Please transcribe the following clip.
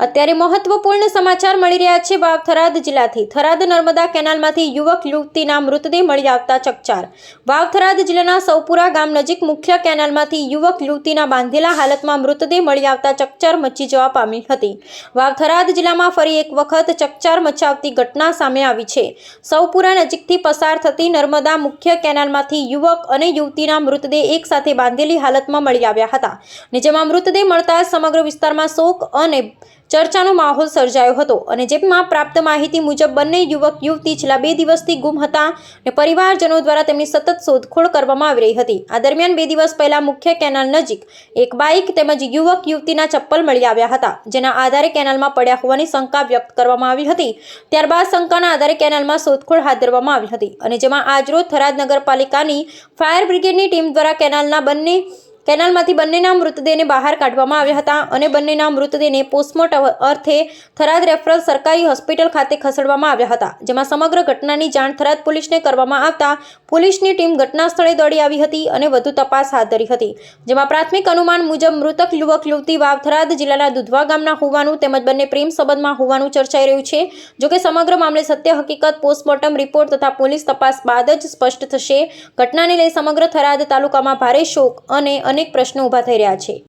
અત્યારે મહત્વપૂર્ણ સમાચાર મળી રહ્યા છે વાવ થરાદ જિલ્લાથી. થરાદ નર્મદા કેનાલમાંથી યુવક, યુવતીના મૃતદેહ મળી આવતા ચકચાર. વાવ થરાદ જિલ્લાના સૌપુરા ગામ નજીક મુખ્ય કેનાલમાંથી યુવક, યુવતીના બાંધેલા હાલતમાં મૃતદેહ મળી આવતા ચકચાર મચી જવા પામી હતી. વાવ થરાદ જિલ્લામાં ફરી એક વખત ચકચાર મચાવતી ઘટના સામે આવી છે. સૌપુરા નજીકથી પસાર થતી નર્મદા મુખ્ય કેનાલમાંથી યુવક અને યુવતીના મૃતદેહ એક સાથે બાંધેલી હાલતમાં મળી આવ્યા હતા. અને જેમાં મૃતદેહ મળતા સમગ્ર વિસ્તારમાં શોક અને ચર્ચાનો માહોલ સર્જાયો હતો અને જેમાં પ્રાપ્ત માહિતી મુજબ બંને યુવક યુવતી છેલ્લા બે દિવસથી ગુમ હતા અને પરિવારજનો દ્વારા તેમની સતત શોધખોળ કરવામાં આવી રહી હતી. આ દરમિયાન બે દિવસ પહેલા મુખ્ય કેનાલ નજીક એક બાઇક તેમજ યુવક યુવતીના ચપ્પલ મળી આવ્યા હતા, જેના આધારે કેનાલમાં પડ્યા હોવાની શંકા વ્યક્ત કરવામાં આવી હતી. ત્યારબાદ શંકાના આધારે કેનાલમાં શોધખોળ હાથ ધરવામાં આવી હતી અને જેમાં આજરોજ થરાદ નગરપાલિકાની ફાયર બ્રિગેડની ટીમ દ્વારા કેનાલના બંને કેનાલમાંથી બંનેના મૃતદેહને બહાર કાઢવામાં આવ્યા હતા અને બંનેના મૃતદેહને પોસ્ટમોર્ટમ અર્થે થરાદ રેફરલ સરકારી હોસ્પિટલ ખાતે ખસેડવામાં આવ્યા હતા, જેમાં સમગ્ર ઘટનાની જાણ થરાદ પોલીસને કરવામાં આવતા પોલીસની ટીમ ઘટના સ્થળે દોડી આવી હતી અને વધુ તપાસ હાથ ધરી હતી, જેમાં પ્રાથમિક અનુમાન મુજબ મૃતક યુવક યુવતી વાવ થરાદ જિલ્લાના દુધવા ગામના હોવાનું તેમજ બંને પ્રેમ સંબંધમાં હોવાનું ચર્ચાઈ રહ્યું છે જોકે સમગ્ર મામલે સત્ય હકીકત પોસ્ટમોર્ટમ રિપોર્ટ તથા પોલીસ તપાસ બાદ જ સ્પષ્ટ થશે. ઘટનાને લઈ સમગ્ર થરાદ તાલુકામાં ભારે શોક અને અનેક પ્રશ્નો ઊભા થઈ રહ્યા છે.